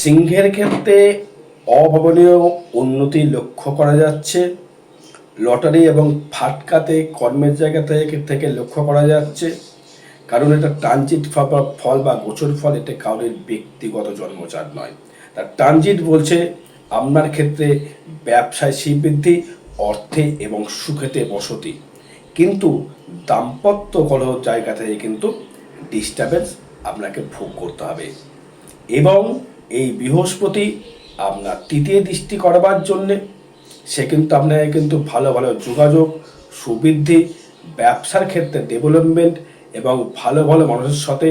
সিংহের ক্ষেত্রে অভাবনীয় উন্নতি লক্ষ্য করা যাচ্ছে। লটারি এবং ফাটকাতে কর্মের জায়গা থেকে থেকে লক্ষ্য করা যাচ্ছে। কারণ এটা ট্রানজিট ফল বা গোচর ফল, এটা কারোর ব্যক্তিগত জন্মচার নয়। তার ট্রানজিট বলছে, আপনার ক্ষেত্রে ব্যবসায় শ্রীবৃদ্ধি, অর্থে এবং সুখেতে বসতি। কিন্তু দাম্পত্য কলহ জায়গা থেকে কিন্তু ডিস্টারবেন্স আপনাকে ভোগ করতে হবে। এবং এই বৃহস্পতি আপনার তৃতীয় দৃষ্টি করবার জন্যে, সে কিন্তু আপনাকে কিন্তু ভালো ভালো যোগাযোগ, সুবৃদ্ধি, ব্যবসার ক্ষেত্রে ডেভেলপমেন্ট এবং ভালো ভালো মানুষের সাথে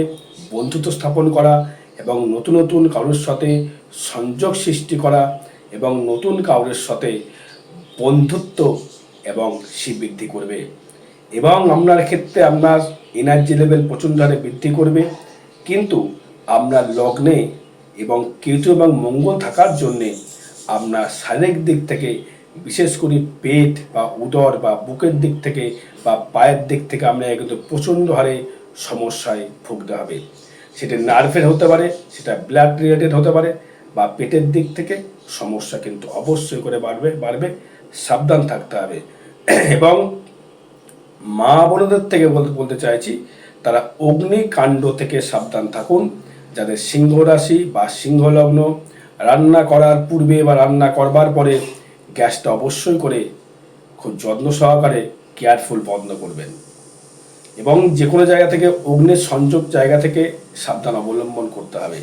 বন্ধুত্ব স্থাপন করা এবং নতুন নতুন কারোর সাথে সংযোগ সৃষ্টি করা এবং নতুন কারোর সাথে বন্ধুত্ব এবং শ্রীবৃদ্ধি করবে। এবং আপনার ক্ষেত্রে আপনার এনার্জি লেভেল প্রচণ্ড হারে বৃদ্ধি করবে। কিন্তু আপনার লগ্নে এবং কেতু এবং মঙ্গল থাকার জন্যে আপনার শারীরিক দিক থেকে, বিশেষ করে পেট বা উদর বা বুকের দিক থেকে বা পায়ের দিক থেকে আপনাকে কিন্তু প্রচণ্ড হারে সমস্যায় ভুগতে হবে। সেটা নার্ভের হতে পারে, সেটা ব্লাড রিলেটেড হতে পারে বা পেটের দিক থেকে সমস্যা কিন্তু অবশ্যই করে বাড়বে বাড়বে, সাবধান থাকতে হবে। এবং মা বোনদের থেকে বলতে বলতে চাইছি, তারা অগ্নিকাণ্ড থেকে সাবধান থাকুন। যাদের সিংহ রাশি বা সিংহ লগ্ন রান্না করার পূর্বে বা রান্না করবার পরে গ্যাসটা অবশ্যই করে খুব যত্ন সহকারে কেয়ারফুল বন্ধ করবেন। এবং যে কোনো জায়গা থেকে অগ্নির সংযোগ জায়গা থেকে সাবধান অবলম্বন করতে হবে।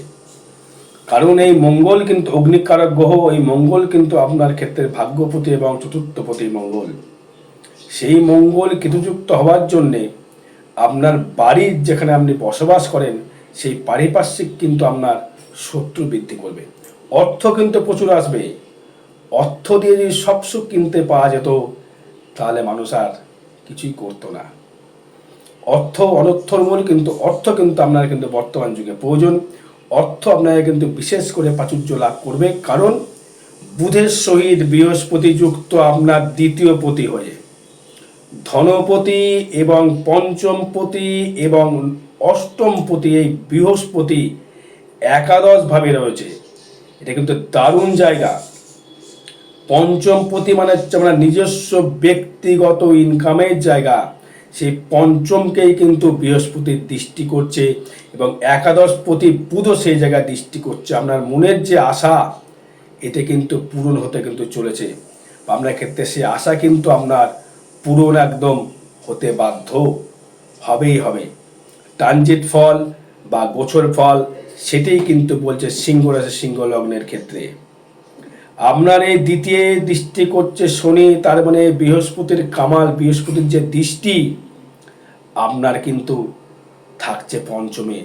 কারণ এই মঙ্গল কিন্তু অগ্নিকারক গ্রহ, এই মঙ্গল কিন্তু আপনার ক্ষেত্রে ভাগ্যপতি এবং চতুর্থপতি মঙ্গল। সেই মঙ্গল কেতুযুক্ত হওয়ার জন্যে আপনার বাড়ির যেখানে আপনি বসবাস করেন সেই পারিপার্শ্বিক কিন্তু আপনার শত্রু বৃদ্ধি করবে। অর্থ কিন্তু প্রচুর আসবে। অর্থ দিয়ে যদি সব সুখ কিনতে পাওয়া যেত, তাহলে মানুষ আর কিছুই করতো না। অর্থ অনর্থর মূল কিন্তু, অর্থ কিন্তু আপনার কিন্তু বর্তমান যুগে প্রয়োজন। অর্থ আপনাকে কিন্তু বিশেষ করে প্রাচুর্য লাভ করবে। কারণ বুধের সহিত বৃহস্পতি যুক্ত আপনার দ্বিতীয় পতি হয়ে। ধনপতি এবং পঞ্চমপতি এবং অষ্টমপতি এই বৃহস্পতি একাদশভাবে রয়েছে। এটা কিন্তু দারুণ জায়গা। পঞ্চমপতি মানে হচ্ছে আমরা নিজস্ব ব্যক্তিগত ইনকামের জায়গা। সেই পঞ্চমকেই কিন্তু বৃহস্পতির দৃষ্টি করছে এবং একাদশপতি বুধও সেই জায়গায় দৃষ্টি করছে। আপনার মনের যে আশা এতে কিন্তু পূরণ হতে কিন্তু চলেছে। আপনার ক্ষেত্রে সেই আশা কিন্তু আপনার পূরণ একদম হতে বাধ্য হবেই হবে। ট্রানজিট ফল বা গোছর ফল, সেটাই কিন্তু বলছে সিংহ রাশি সিংহ লগ্নের ক্ষেত্রে। আপনার এই দ্বিতীয় দৃষ্টি করছে শনি, তার মানে বৃহস্পতির কামাল, বৃহস্পতির যে দৃষ্টি, আপনার কিন্তু থাকছে পঞ্চমে,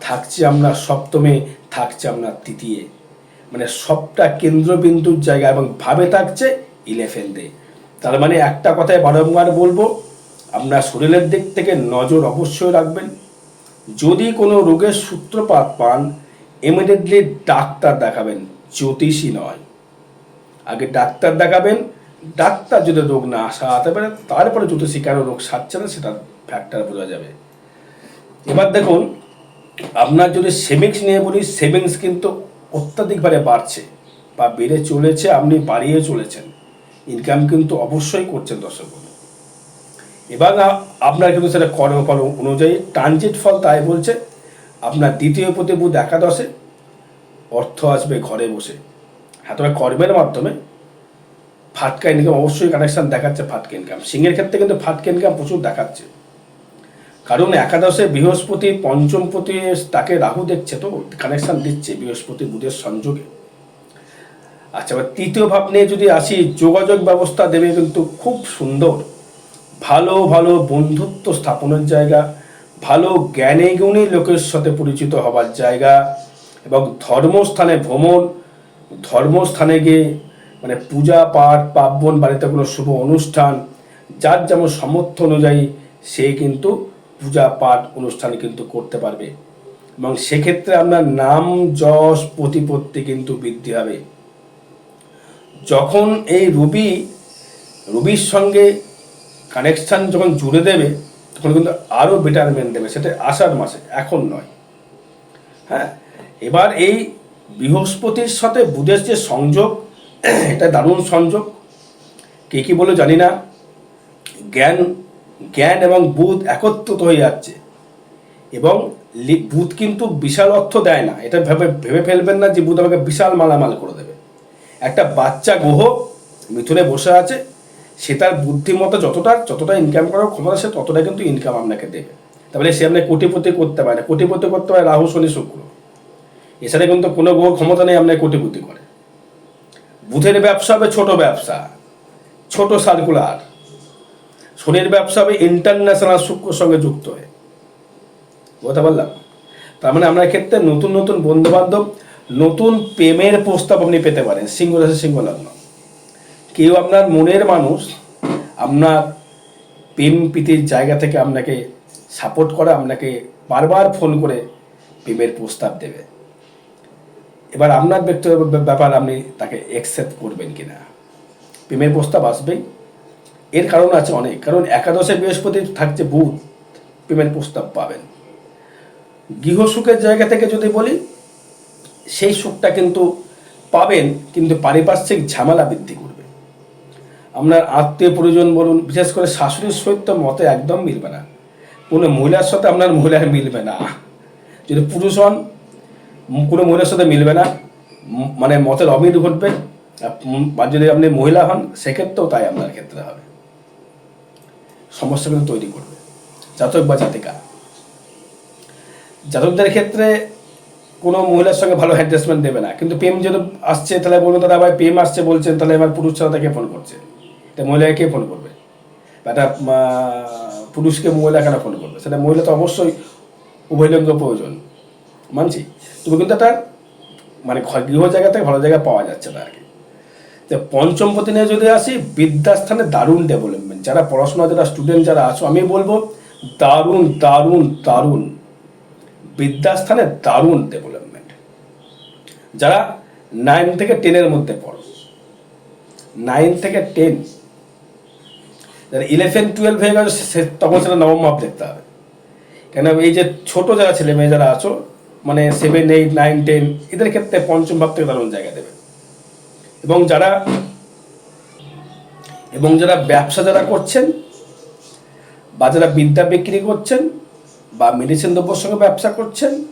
থাকছে আপনার সপ্তমে, থাকছে আপনার তৃতীয়। মানে সবটা কেন্দ্রবিন্দুর জায়গা এবং ভাবে থাকছে ইলেভেন্থে তার মানে একটা কথায় বারংবার বলব, আপনার শরীরের দিক থেকে নজর অবশ্যই রাখবেন। যদি কোনো রোগের সূত্রপাত পান ইমিডিয়েটলি ডাক্তার দেখাবেন, জ্যোতিষী নয়। আগে ডাক্তার দেখাবেন, ডাক্তার যদি রোগ না সারাতে পারে, তারপরে জ্যোতিষী কেন রোগ সারছে না সেটা ফ্যাক্টর বোঝা যাবে। এবার দেখুন, আপনার যদি সেভিংস নিয়ে বলি সেভিংস কিন্তু অত্যাধিকভাবে বাড়ছে বা বেড়ে চলেছে, আপনি বাড়িয়ে চলেছেন। ইনকাম কিন্তু অবশ্যই করছেন দর্শক। এবার আপনার কিন্তু সেটা কর্মফল অনুযায়ী ট্রানজিট ফল তাই বলছে। আপনার দ্বিতীয় প্রতি বুধ একাদশে অর্থ আসবে ঘরে বসে। হ্যাঁ কর্মের মাধ্যমে ফাটকা ইনকাম অবশ্যই কানেকশান দেখাচ্ছে ফাটকা ইনকাম সিংহের ক্ষেত্রে কিন্তু ফাটকা ইনকাম প্রচুর দেখাচ্ছে। কারণ একাদশে বৃহস্পতি পঞ্চমপতি তাকে রাহু দেখছে তো কানেকশান দিচ্ছে বৃহস্পতি বুধের সংযোগে। আচ্ছা এবার তৃতীয় ভাব নিয়ে যদি আসি, যোগাযোগ ব্যবস্থা দেবে কিন্তু খুব সুন্দর। ভালো ভালো বন্ধুত্ব স্থাপনের জায়গা, ভালো জ্ঞানী গুণী লোকের সাথে পরিচিত হবার জায়গা এবং ধর্মস্থানে ভ্রমণ, ধর্মস্থানে গিয়ে মানে পূজা পাঠ, পার্বণ বাড়িতে কোনো শুভ অনুষ্ঠান, যার যেমন সামর্থ্য অনুযায়ী সে কিন্তু পূজা পাঠ অনুষ্ঠান কিন্তু করতে পারবে। এবং সেক্ষেত্রে আপনার নাম, যশ, প্রতিপত্তি কিন্তু বৃদ্ধি হবে। যখন এই রবি, রবির সঙ্গে কানেকশান যখন জুড়ে দেবে, তখন কিন্তু আরও বেটারমেন্ট দেবে। সেটা আষাঢ় মাসে, এখন নয়। হ্যাঁ? এবার এই বৃহস্পতির সাথে বুধের যে সংযোগ, এটা দারুণ সংযোগ। কে কী বলে জানি না। জ্ঞান জ্ঞান এবং বুধ একত্রিত হয়ে যাচ্ছে। এবং বুধ কিন্তু বিশাল অর্থ দেয় না। এটা ভেবে ভেবে ফেলবেন না যে বুধ আমাকে বিশাল মালামাল করে দেবে। একটা বাচ্চা গ্রহ মিথুনে বসে আছে সে তার বুদ্ধিমতো যতটা যতটা ইনকাম করার ক্ষমতা, সে ততটা কিন্তু ইনকাম আপনাকে দেবে। তাহলে সে আপনাকে কোটিপতি করতে পারে না। কোটিপতি করতে পারে রাহু, শনি, শুক্র। এছাড়া কিন্তু কোনো গ্রহ ক্ষমতা নেই আপনাকে কোটিপতি করে। বুধের ব্যবসা হবে ছোট ব্যবসা, ছোট সার্কুলার শনির ব্যবসা হবে ইন্টারন্যাশনাল শুক্র সঙ্গে যুক্ত হয়ে। বুঝতে পারলাম? তার মানে আপনার ক্ষেত্রে নতুন নতুন বন্ধু বান্ধব নতুন প্রেমের প্রস্তাব আপনি পেতে পারেন, সিংহ রাশি, সিংহ লগ্ন। কেউ আপনার মনের মানুষ, আপনার প্রেম প্রীতির জায়গা থেকে আপনাকে সাপোর্ট করে, আপনাকে বারবার ফোন করে প্রেমের প্রস্তাব দেবে। এবার আপনার ব্যক্তিগত ব্যাপার আপনি তাকে অ্যাকসেপ্ট করবেন কি না প্রেমের প্রস্তাব আসবেই। এর কারণ আছে অনেক। কারণ একাদশে বৃহস্পতি থাকছে বুধ, প্রেমের প্রস্তাব পাবেন। গৃহসুখের জায়গা থেকে যদি বলি, সেই সুখটা কিন্তু পাবেন, কিন্তু পারিপার্শ্বিক ঝামেলা বৃদ্ধি করবে। আপনার আত্মীয় পরিজন বলুন বিশেষ করে শাশুড়ির সহিত মতে একদম মিলবে না। কোনো মহিলার সাথে আপনার মহিলার মিলবে না। যদি পুরুষ হন কোনো মহিলার সাথে মিলবে না। মানে মতের অমিল ঘটবে। উম, যদি আপনি মহিলা হন সেক্ষেত্রেও তাই আপনার ক্ষেত্রে হবে। সমস্যা কিন্তু তৈরি করবে। জাতক বা জাতিকা। জাতকদের ক্ষেত্রে কোনো মহিলার সঙ্গে ভালো অ্যাডজাস্টমেন্ট দেবে না। কিন্তু প্রেম যদি আসছে তাহলে বলুন তারা ভাই প্রেম আসছে বলছেন তাহলে এবার পুরুষ ছাড়া তাকে ফোন করছে। তা মহিলাকে ফোন করবে? বা একটা পুরুষকে মহিলা কেন ফোন করবে? সেটা মহিলা তো অবশ্যই উভয়লিঙ্গ প্রয়োজন। মানছি? তবে কিন্তু একটা মানে গৃহ জায়গা থেকে ভালো জায়গা পাওয়া যাচ্ছে না আর কি। তো পঞ্চম পতি নিয়ে যদি আসি বিদ্যাস্থানে দারুণ ডেভেলপমেন্ট যারা পড়াশোনা, যারা স্টুডেন্ট যারা আছো, আমি বলব দারুণ দারুণ দারুণ। বিদ্যাস্থানে দারুণ ডেভেলপমেন্ট যারা নাইন থেকে টেনের মধ্যে পড়ো। নাইন থেকে টেন ইলেভেন টুয়েলভ হয়ে গেছে সে- তখন সেটা নবম মাপ দেখতে হবে। কেন এই যে ছোট যারা ছেলে মেয়ে যারা আছো মানে সেভেন এইট নাইন টেন এদের ক্ষেত্রে পঞ্চম ভাব থেকে দারুণ জায়গা দেবে। এবং যারা এবং যারা ব্যবসা যারা করছেন, বা যারা বিদ্যা বিক্রি করছেন, বা মেডিসিন দ্রব্যর সঙ্গে ব্যবসা করছেন,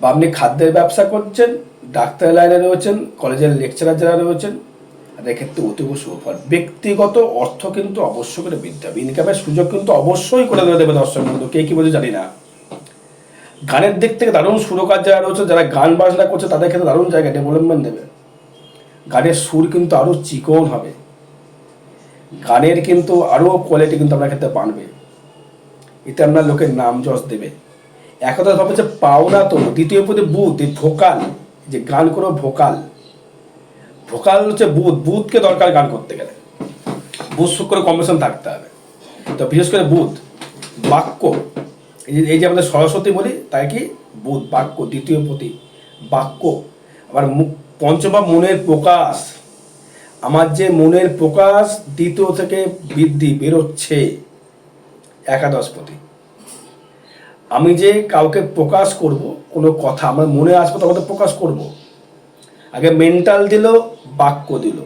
বা আপনি খাদ্যের ব্যবসা করছেন ডাক্তার লাইনে রয়েছেন কলেজের লেকচারার যারা রয়েছেন তাদের ক্ষেত্রে অতীব সুফল। ব্যক্তিগত অর্থ কিন্তু অবশ্যই করে বৃদ্ধি হবে ইনকামের সুযোগ কিন্তু অবশ্যই করে দেবে দেবে দর্শক বন্ধু, কে কি বলছে জানি না। গানের দিক থেকে দারুণ সুরকার যারা রয়েছে, যারা গান বাজনা করছে, তাদের ক্ষেত্রে দারুণ জায়গা ডেভেলপমেন্ট দেবে। গানের সুর কিন্তু আরও চিকন হবে। গানের কিন্তু আরও কোয়ালিটি কিন্তু আপনার ক্ষেত্রে বাড়বে। এতে আপনার লোকের নাম যশ দেবে। একদা ভাবে যে পাওনা তো, দ্বিতীয় পদে বুধ ভোকাল, যে গান করো ভোকাল। ভোকাল হচ্ছে বুধ, বুধকে দরকার গান করতে গেলে। বুধ, শুক্র, কম্বিনেশন থাকতে হবে। তো বিশেষ করে বুধ, বাক্য, এই যে আমাদের সরস্বতী বলি, তাই কি? বুধ, বাক্য, দ্বিতীয় প্রতি বাক্য। আবার মু- পঞ্চমা, মনের প্রকাশ। আমার যে মনের প্রকাশ দ্বিতীয় থেকে বৃদ্ধি, বেরোচ্ছে একাদশ প্রতি। আমি যে কাউকে প্রকাশ করব, কোনো কথা, আমার মনে আসবে তখন প্রকাশ করব। আগে মেন্টাল দিল বাক্য দিল।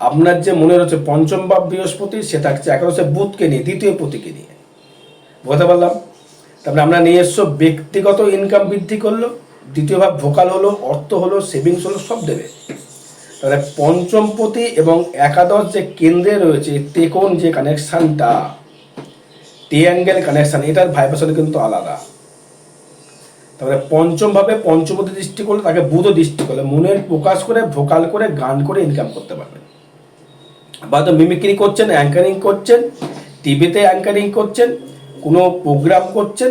আপনার যে মনে রয়েছে পঞ্চম ভাব বৃহস্পতি, সেটা হচ্ছে একাদশে বুধকে নিয়ে, দ্বিতীয় পতিকে নিয়ে। বুঝতে পারলাম? তারপরে আমরা এসছো, ব্যক্তিগত ইনকাম বৃদ্ধি করল, দ্বিতীয় ভাব ভোকাল হলো, অর্থ হলো সেভিংস হলো, সব দেবে। তাহলে পঞ্চম পঞ্চমপতি এবং একাদশ যে কেন্দ্রে রয়েছে তেকোন যে কানেকশানটা ট্রিঅ্যাঙ্গেল কানেকশান এটার ভাইব্রেশন কিন্তু আলাদা। তারপরে পঞ্চম ভাবে পঞ্চমপতি দৃষ্টি করলে তাকে বুধ দৃষ্টি করলে, মনের প্রকাশ করে, ভোকাল করে, গান করে ইনকাম করতে পারবেন। বা তো মিমিক্রি করছেন অ্যাঙ্কারিং করছেন, টিভিতে অ্যাঙ্কারিং করছেন, কোনো প্রোগ্রাম করছেন,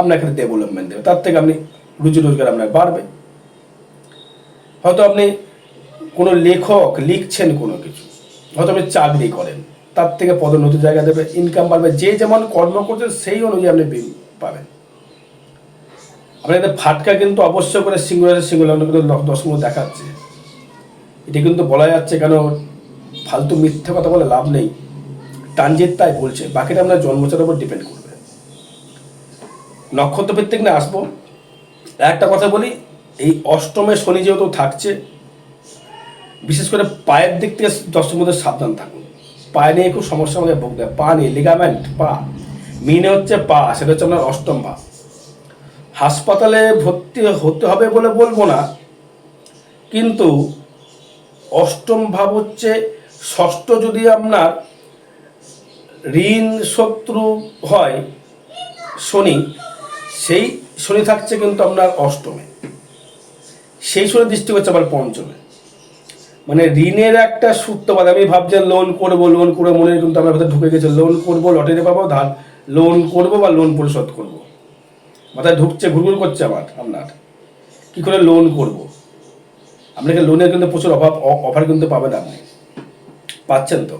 আপনার ক্ষেত্রে ডেভেলপমেন্ট দেবে। তার থেকে আপনি রুজি রোজগার আপনার বাড়বে। হয়তো আপনি কোনো লেখক লিখছেন কোনো কিছু, হয়তো আপনি চাকরি করেন, তার থেকে পদোন্নতি জায়গা দেবে ইনকাম বাড়বে। যে যেমন কর্ম করছেন, সেই অনুযায়ী আপনি পাবেন। আপনার এখানে ফাটকা কিন্তু অবশ্যই করে সিঙ্গুলার সিঙ্গুলার কিন্তু দ- দশম দেখাচ্ছে। এটা কিন্তু বলা যাচ্ছে কেন ফালতু মিথ্যে কথা বলে লাভ নেই। ট্রানজিট তাই বলছে, বাকিটা আপনার জন্মচারের উপর ডিপেন্ড করবে। নক্ষত্র ভিত্তিক না আসব। একটা কথা বলি, এই অষ্টমে শনি যেহেতু থাকছে, বিশেষ করে পায়ের দিক থেকে দশের মধ্যে সাবধান থাকুন। পায়ে নিয়ে খুব সমস্যা আমাদের ভোগ দেয় পা নিয়ে লিগামেন্ট পা। মিনে হচ্ছে পা, সেটা হচ্ছে আপনার অষ্টম ভাব হাসপাতালে ভর্তি হতে হবে বলে বলব না, কিন্তু অষ্টম ভাব হচ্ছে ষষ্ঠ যদি আপনার ঋণ শত্রু হয় শনি, সেই শনি থাকছে কিন্তু আপনার অষ্টমে। সেই শনি দৃষ্টি হচ্ছে আবার পঞ্চমে। মানে ঋণের একটা সূত্রপাত আমি ভাবছি লোন করব লোন করে মনে কিন্তু আমার ভেতরে ঢুকে গেছে লোন করব লটারি পাবো, ধার লোন করব বা লোন পরিশোধ করব। মাথায় ঢুকছে, ঘুরঘুর করছে আমার আপনার। কি করে লোন করব? আপনাকে লোনের কিন্তু প্রচুর অভাব অফার কিন্তু পাবেন আপনি। পাচ্ছেন তো?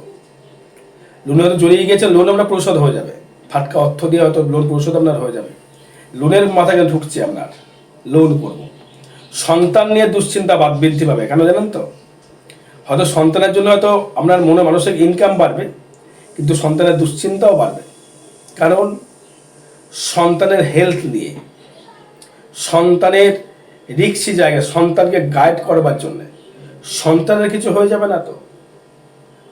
লোনে হয়তো জড়িয়ে গিয়েছেন লোন আপনার পরিশোধ হয়ে যাবে। ফাটকা অর্থ দিয়ে হয়তো লোন পরিশোধ আপনার হয়ে যাবে। লোনের মাথায় ঢুকছে আপনার লোন করব। সন্তান নিয়ে দুশ্চিন্তা বাদ বৃদ্ধি পাবে, কেন জানেন তো? হয়তো সন্তানের জন্য হয়তো আপনার মনে মানসিক ইনকাম বাড়বে, কিন্তু সন্তানের দুশ্চিন্তাও বাড়বে। কারণ সন্তানের হেলথ নিয়ে। সন্তানের রিক্সি জায়গায়, সন্তানকে গাইড করবার জন্য। সন্তানের কিছু হয়ে যাবে না তো?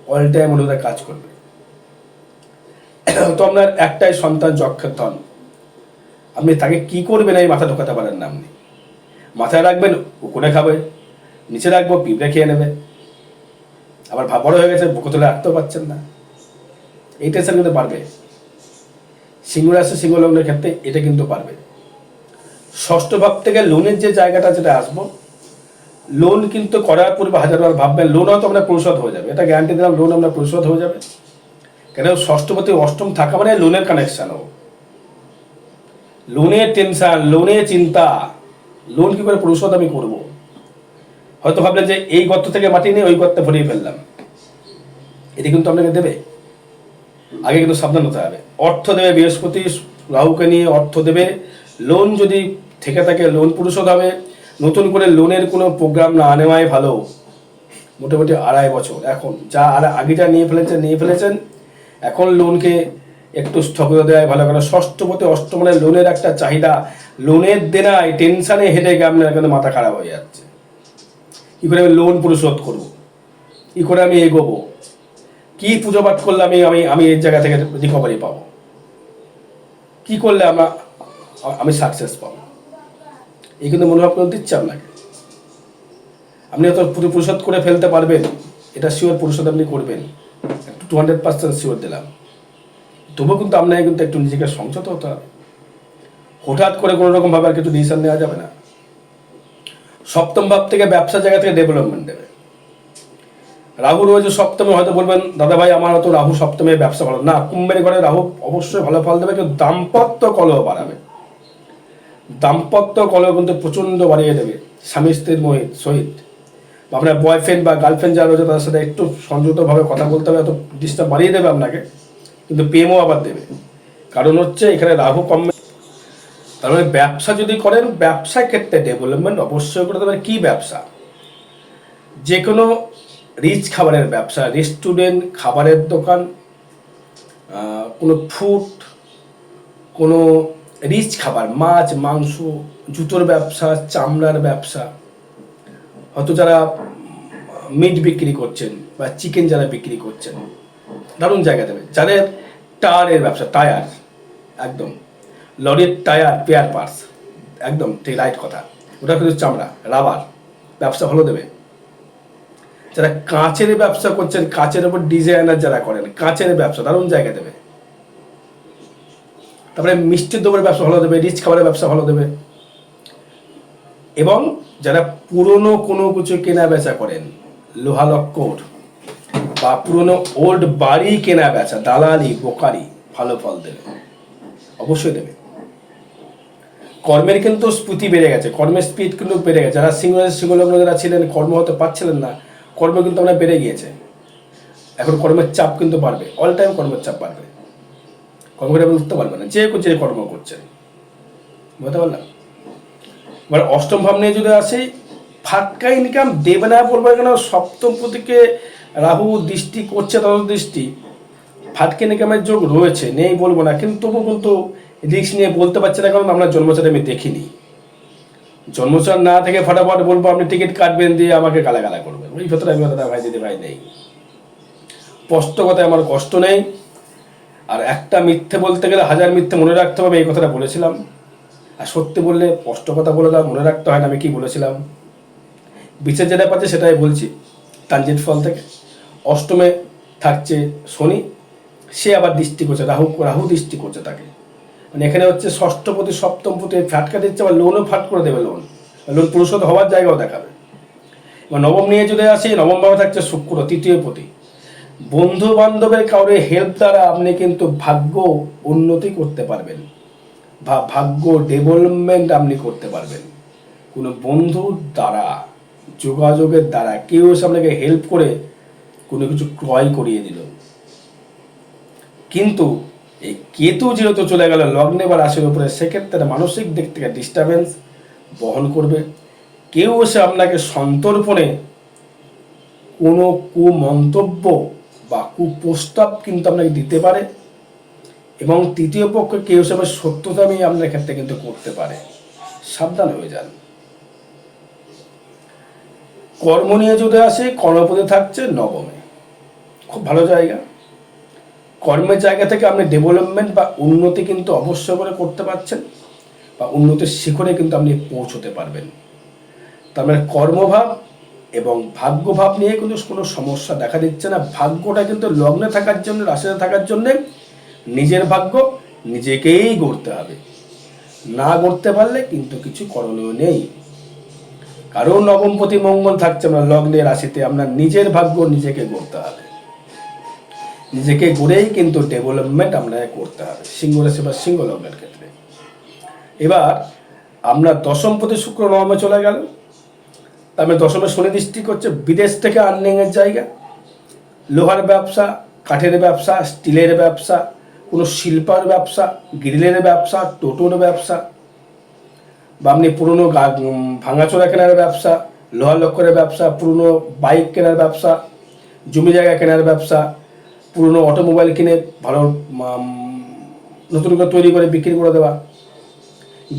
অল টাইম অনুদায় কাজ করবে। তো আপনার একটাই সন্তান যক্ষেত্রন আপনি তাকে কি করবেন এই মাথা ঢোকাতে পারেন না আপনি। মাথায় রাখবেন, উকুনে খাবে, নিচে রাখব, পিঁপড়ে খেয়ে নেবে। আবার বড় হয়ে গেছে, বুকে তুলে রাখতেও পারছেন না। এই টেনশন কিন্তু পারবে। সিংহ রাশি সিংহ লগ্নের ক্ষেত্রে এটা কিন্তু পারবে। ষষ্ঠ ভাব থেকে লোনের যে জায়গাটা যেটা আসব। লোন কিন্তু করার পূর্বে হাজারবার ভাববেন, লোন হয়তো আপনার পরিশোধ হয়ে যাবে। এটা গ্যারান্টি দিলাম, লোন আপনার পরিশোধ হয়ে যাবে। কেন ষষ্ঠপতি অষ্টম থাকা মানে লোনের কানেকশন ও। লোনের টেনশন লোনের চিন্তা, লোন কি করে পরিশোধ আমি করব? হয়তো ভাবলেন যে এই গর্ত থেকে মাটি নিয়ে ওই গর্তে ভরিয়ে ফেললাম। এটি কিন্তু আপনাকে দেবে। আগে কিন্তু সাবধান হতে হবে। অর্থ দেবে বৃহস্পতি, রাহুকে নিয়ে অর্থ দেবে। লোন যদি থেকে থাকে লোন পরিশোধ হবে। নতুন করে লোনের কোনো প্রোগ্রাম না নেওয়াই ভালো। মোটামুটি আড়াই বছর। এখন যা আর আগে যা নিয়ে ফেলেছেন নিয়ে ফেলেছেন। এখন লোনকে একটু স্থগিত দেওয়াই ভালো। কারণ ষষ্ঠপতি অষ্টমনে লোনের একটা চাহিদা লোনের দেনায় টেনশানে হেঁটে গিয়ে আপনার কিন্তু মাথা খারাপ হয়ে যাচ্ছে। কী করে আমি লোন পরিশোধ করব? কী করে আমি এগোবো? কি পুজো পাঠ করলে আমি আমি আমি এই জায়গা থেকে রিকভারি পাবো? কি করলে আমরা, আমি সাকসেস পাবো? এই কিন্তু মনোভাব করে দিচ্ছে আপনাকে। আপনি হয়তো পুরো পরিশোধ করে ফেলতে পারবেন, এটা শিওর পরিশোধ আপনি করবেন। একটু টু হান্ড্রেড পার্সেন্ট শিওর দিলাম। তবুও কিন্তু আপনাকে কিন্তু একটু নিজেকে সংযত হতে হবে। হঠাৎ করে কোনো রকমভাবে আর কিছু ডিসিশন নেওয়া যাবে না। সপ্তম ভাব থেকে ব্যবসা জায়গা থেকে ডেভেলপমেন্ট দেবে। রাহু রয়েছে সপ্তমে হয়তো বলবেন দাদা ভাই আমার হয়তো রাহু সপ্তমে ব্যবসা ভালো না। কুম্ভের ঘরে রাহু অবশ্যই ভালো ফল দেবে, কিন্তু দাম্পত্য কলহ বাড়াবে। দাম্পত্য কলহ কিন্তু প্রচণ্ড বাড়িয়ে দেবে, স্বামী স্ত্রীর মহিত, সহিত। আপনার বয়ফ্রেন্ড বা গার্লফ্রেন্ড যারা রয়েছে, তাদের সাথে একটু সংযুক্তভাবে কথা বলতে হবে, এত ডিস্টার্ব বাড়িয়ে দেবে আপনাকে, কিন্তু প্রেমও আবার দেবে। কারণ হচ্ছে, এখানে রাহু কম তার মানে ব্যবসা যদি করেন, ব্যবসা ক্ষেত্রে ডেভেলপমেন্ট অবশ্যই করে দেবেন। কী ব্যবসা? যে কোনো রিচ খাবারের ব্যবসা রেস্টুরেন্ট খাবারের দোকান কোনো ফুড কোনো রিচ খাবার, মাছ, মাংস, জুতোর ব্যবসা, চামড়ার ব্যবসা। হয়তো যারা মিট বিক্রি করছেন বা চিকেন যারা বিক্রি করছেন, দারুণ জায়গা দেবে। যাদের টায়ারের ব্যবসা টায়ার একদম। লরির টায়ার পেয়ার পার্স একদম, ঠিক রাইট কথা। ওটা কিন্তু চামড়া রাবার ব্যবসা ভালো দেবে। যারা কাঁচের ব্যবসা করছেন, কাঁচের উপর ডিজাইনার যারা করেন, কাঁচের ব্যবসা, দারুণ জায়গা দেবে। তারপরে মিষ্টির দোকানের ব্যবসা ভালো দেবে, রিচ খাবারের ব্যবসা ভালো দেবে। এবং যারা পুরনো কোনো কিছু কেনা বেচা করেন, লোহা লক্কর বা পুরনো ওল্ড বাড়ি কেনা বেচা, দালালি, বোকারি, ভালো ফল দেবে। অবশ্যই দেবে। কর্মের কিন্তু স্ফূর্তি বেড়ে গেছে, কর্মের স্পিড কিন্তু বেড়ে গেছে। যারা সিংহ, সিংহলগ্ন যারা ছিলেন, কর্ম হতে পারছিলেন না কর্ম কিন্তু আমরা বেড়ে গিয়েছে। এখন কর্মের চাপ কিন্তু বাড়বে। অল টাইম কর্মের চাপ বাড়বে। কর্ম করে আপনি উঠতে পারবেন না। যে যে কর্ম করছেন। বুঝতে পারলাম? এবার অষ্টম ভাব নিয়ে যদি আসি ফাটকা ইনকাম দেবে না বলব কেন? সপ্তম প্রতীকে রাহু দৃষ্টি করছে তত দৃষ্টি। ফাটকে ইনকামের যোগ রয়েছে, নেই বলব না। কিন্তু তবু কিন্তু রিস্ক নিয়ে বলতে পারছি না, কারণ আমরা জন্মচারে আমি দেখিনি। জন্মচার না থেকে ফটাফট বলব, আপনি টিকিট কাটবেন দিয়ে আমাকে গালাগালা করবেন। ওই ভেতরে আমি দাদা ভাই, দিদি ভাই নেই। স্পষ্ট কথায় আমার কষ্ট নেই। আর একটা মিথ্যে বলতে গেলে হাজার মিথ্যে মনে রাখতে হবে এই কথাটা বলেছিলাম। আর সত্যি বললে স্পষ্ট কথা বলে দাও, মনে রাখতে হয় না আমি কি বলেছিলাম। বিচার যেটা পাচ্ছে সেটাই বলছি, তানজিৎ ফল থেকে। অষ্টমে থাকছে শনি, সে আবার দৃষ্টি করছে, রাহু রাহু দৃষ্টি করছে তাকে। মানে এখানে হচ্ছে ষষ্ঠপতি সপ্তমপতি ফাটকা দিচ্ছে আবার লোনও ফাট করে দেবে লোন লোন পরিশোধ হওয়ার জায়গাও দেখাবে। এবার নবম নিয়ে যদি আসি, নবম ভাবে থাকছে শুক্র, তৃতীয় পতি বন্ধু বান্ধবের কাউরে হেল্প দ্বারা আপনি কিন্তু ভাগ্য উন্নতি করতে পারবেন। বা ভাগ্য ডেভেলপমেন্ট আপনি করতে পারবেন। কোনো বন্ধুর দ্বারা, যোগাযোগের দ্বারা কেউ এসে আপনাকে হেল্প করে কোনো কিছু ক্রয় করিয়ে দিল। কিন্তু এই কেতু যেহেতু চলে গেল, লগ্নে বা রাশির উপরে, সেক্ষেত্রে মানসিক দিক থেকে ডিস্টারবেন্স বহন করবে। কেউ এসে আপনাকে সন্তর্পণে কোনো কুমন্তব্য বা কুপ্রস্তাব কিন্তু আপনাকে দিতে পারে এবং তৃতীয় পক্ষে কেউ হিসাবে সত্যতামি আপনার ক্ষেত্রে কিন্তু করতে পারে। সাবধান হয়ে যান। কর্ম নিয়ে যদি আসে কর্মপদে থাকছে, নবমে। খুব ভালো জায়গা। কর্মের জায়গা থেকে আপনি ডেভেলপমেন্ট বা উন্নতি কিন্তু অবশ্যই করে করতে পারছেন বা উন্নতির শিখরে কিন্তু আপনি পৌঁছতে পারবেন। তার মানে কর্মভাব এবং ভাগ্যভাব নিয়ে কিন্তু কোনো সমস্যা দেখা দিচ্ছে না। ভাগ্যটা কিন্তু লগ্নে থাকার জন্য, রাশিতে থাকার জন্য নিজের ভাগ্য নিজেকেই গড়তে হবে। না গড়তে পারলে কিন্তু কিছু করণীয় নেই। কারণ নবমপতি মঙ্গল থাকছে আমরা লগ্নে, রাশিতে। আপনার নিজের ভাগ্য নিজেকে গড়তে হবে। নিজেকে গড়েই কিন্তু ডেভেলপমেন্ট আপনাকে করতে হবে। সিংহ রাশি বা সিংহ লগ্নের ক্ষেত্রে। এবার আমরা দশম প্রতি শুক্র নবমে চলে গেল। তার মানে দশমে শনি দৃষ্টি করছে, বিদেশ থেকে আর্নিংয়ের জায়গা। লোহার ব্যবসা, কাঠের ব্যবসা, স্টিলের ব্যবসা, কোনো শিল্পার ব্যবসা, গ্রিলের ব্যবসা, টোটোর ব্যবসা, বা আপনি পুরনো ভাঙাচোরা কেনার ব্যবসা, লোহার লক্করের ব্যবসা, পুরনো বাইক কেনার ব্যবসা, জমি জায়গা কেনার ব্যবসা পুরনো অটোমোবাইল কিনে ভালো নতুন করে তৈরি করে বিক্রি করে দেওয়া।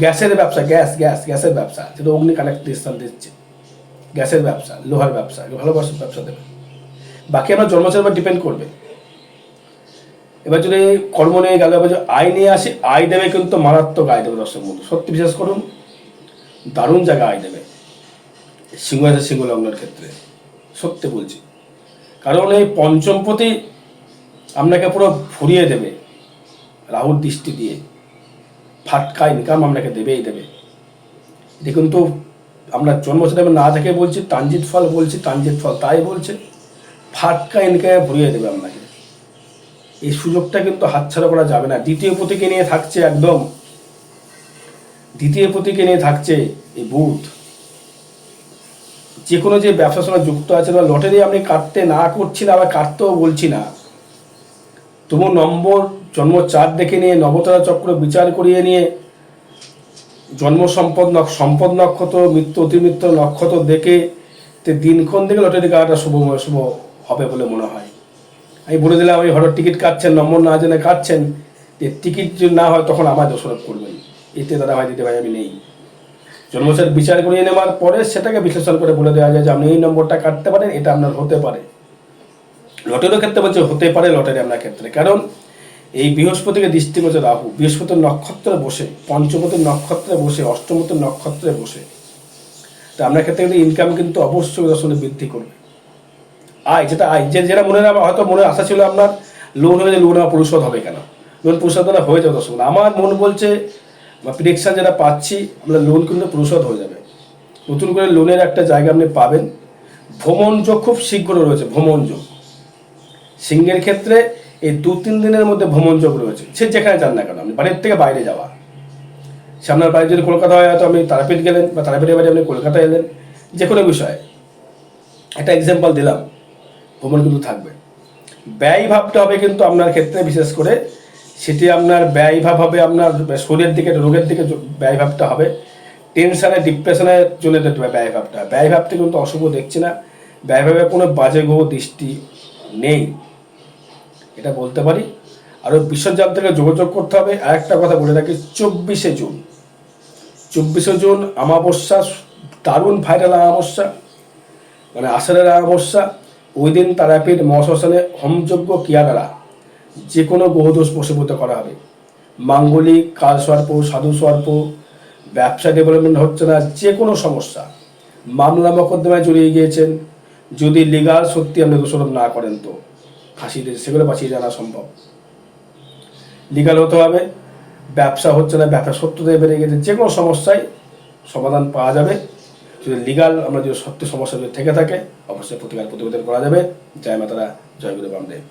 গ্যাসের ব্যবসা, গ্যাস গ্যাস, গ্যাসের ব্যবসা, যেটা অগ্নি স্থান দিচ্ছে। গ্যাসের ব্যবসা, লোহার ব্যবসা ভালোবাসার ব্যবসা দেবে। বাকি আমার জন্মচার উপর ডিপেন্ড করবে। এবার যদি কর্ম নিয়ে গেল, এবার আয় নিয়ে আসি, আয় দেবে কিন্তু মারাত্মক আয় দেবে দর্শক বন্ধু। সত্যি বিশ্বাস করুন, দারুণ জায়গা আয় দেবে। সিংহ আছে সিংহ লগ্নের ক্ষেত্রে। সত্যি বলছি। কারণ এই পঞ্চমপতি আপনাকে পুরো ফুরিয়ে দেবে। রাহুর দৃষ্টি দিয়ে। ফাটকা ইনকাম আপনাকে দেবেই দেবে। দেখুন তো, আমরা জন্মসাথে না থেকে বলছি, তানজিৎ ফল বলছি, তানজিৎ ফল তাই বলছে। ফাটকা ইনকামে ভরিয়ে দেবে আপনাকে এই সুযোগটা কিন্তু হাতছাড়া করা যাবে না। দ্বিতীয় পতিকে নিয়ে থাকছে একদম। দ্বিতীয় পতিকে নিয়ে থাকছে এই বুথ যে কোনো যে ব্যবসার সঙ্গে যুক্ত আছে বা লটারি আপনি কাটতে না করছি না আবার কাটতেও বলছি না। তবু নম্বর, জন্ম চার দেখে নিয়ে, নবতারা চক্র বিচার করিয়ে নিয়ে, জন্ম সম্পদ সম্পদ নক্ষত্র, মৃত্যু, অতিমৃত্যু নক্ষত্র দেখে, তে দিনক্ষণ থেকে লটারি কাটাটা শুভ শুভ হবে বলে মনে হয়। আমি বলে দিলাম আমি হঠাৎ টিকিট কাটছেন, নম্বর না জেনে কাটছেন, যে টিকিট যদি না হয় তখন আমার দোষারোপ করবেন। এতে দাদা ভাই দিতে ভাই, আমি নেই। জন্মসার বিচার করিয়ে নেওয়ার পরে সেটাকে বিশ্লেষণ করে বলে দেওয়া যায় যে আপনি এই নম্বরটা কাটতে পারেন, এটা আপনার হতে পারে। লটারির ক্ষেত্রে বলছে হতে পারে, লটারি আপনার ক্ষেত্রে। কারণ এই বৃহস্পতিকে দৃষ্টি করছে রাহু। বৃহস্পতির নক্ষত্রে বসে, পঞ্চমতের নক্ষত্রে বসে, অষ্টমতের নক্ষত্রে বসে। তা আপনার ক্ষেত্রে কিন্তু ইনকাম কিন্তু অবশ্যই দর্শনে বৃদ্ধি করবে। আয়, যেটা আয়, যে যেটা মনে হয়তো মনে আশা ছিল আপনার লোন হয়ে লোন আমার পরিশোধ হবে কেন? লোন পরিশোধ না হয়ে যাবে দর্শক আমার মন বলছে, বা প্রিডিকশন যেটা পাচ্ছি, আপনার লোন কিন্তু পরিশোধ হয়ে যাবে। নতুন করে লোনের একটা জায়গা আপনি পাবেন। ভ্রমণ যোগ খুব শীঘ্র রয়েছে ভ্রমণ যোগ সিংহের ক্ষেত্রে এই দু তিন দিনের মধ্যে ভ্রমণ যোগ রয়েছে। সে যেখানে যান না কেন, আপনি বাড়ির থেকে বাইরে যাওয়া। সে আপনার বাড়ি যদি কলকাতা হয়, হয়তো আপনি তারাপীঠ গেলেন বা তারাপীঠের বাড়ি আপনি কলকাতা এলেন, যে কোনো বিষয়ে। একটা এক্সাম্পল দিলাম, ভ্রমণ কিন্তু থাকবে। ব্যয় ভাবটা হবে কিন্তু আপনার ক্ষেত্রে, বিশেষ করে সেটি আপনার ব্যয় ভাব হবে, আপনার শরীরের দিকে, রোগের দিকে ব্যয় ভাবটা হবে। টেনশনে ডিপ্রেশনের জন্য এটা ব্যয় ভাবটা। ব্যয় ভাবটা কিন্তু অশুভ দেখছি না। ব্যয় ভাবে কোনো বাজে গ্রহ দৃষ্টি নেই। এটা বলতে পারি। আরও বিশ্বজাত থেকে যোগাযোগ করতে হবে। আরেকটা কথা বলে রাখি, চব্বিশে জুন। চব্বিশে জুন আমাবস্যা দারুণ ভাইরাল অমাবস্যা মানে আষাঢ়ের আমাবস্যা ওই দিন তারাপীঠ মহাশ্মশানে হোমযজ্ঞ ক্রিয়া দ্বারা যে কোনো গ্রহদোষ বসীভূত করা হবে। মাঙ্গলিক, কাল সর্প সাধু সর্প ব্যবসা ডেভেলপমেন্ট হচ্ছে না যে কোনো সমস্যা। মামলা মকদ্দমায় জড়িয়ে গিয়েছেন। যদি লিগাল সত্যি আপনি দোষারোপ না করেন তো। ফাঁসি দিয়েছে সেগুলো বাঁচিয়ে জানা সম্ভব। লিগাল হতে হবে, ব্যবসা হচ্ছে না, ব্যবসা সত্যতায় বেড়ে গেছে, যে কোনো সমস্যায় সমাধান পাওয়া যাবে। যদি লিগাল আমরা যদি সত্যি সমস্যা যদি থেকে থাকে, অবশ্যই প্রতিকার প্রতিবেদন করা যাবে। জয় মাতারা, জয় গুরু বামদেব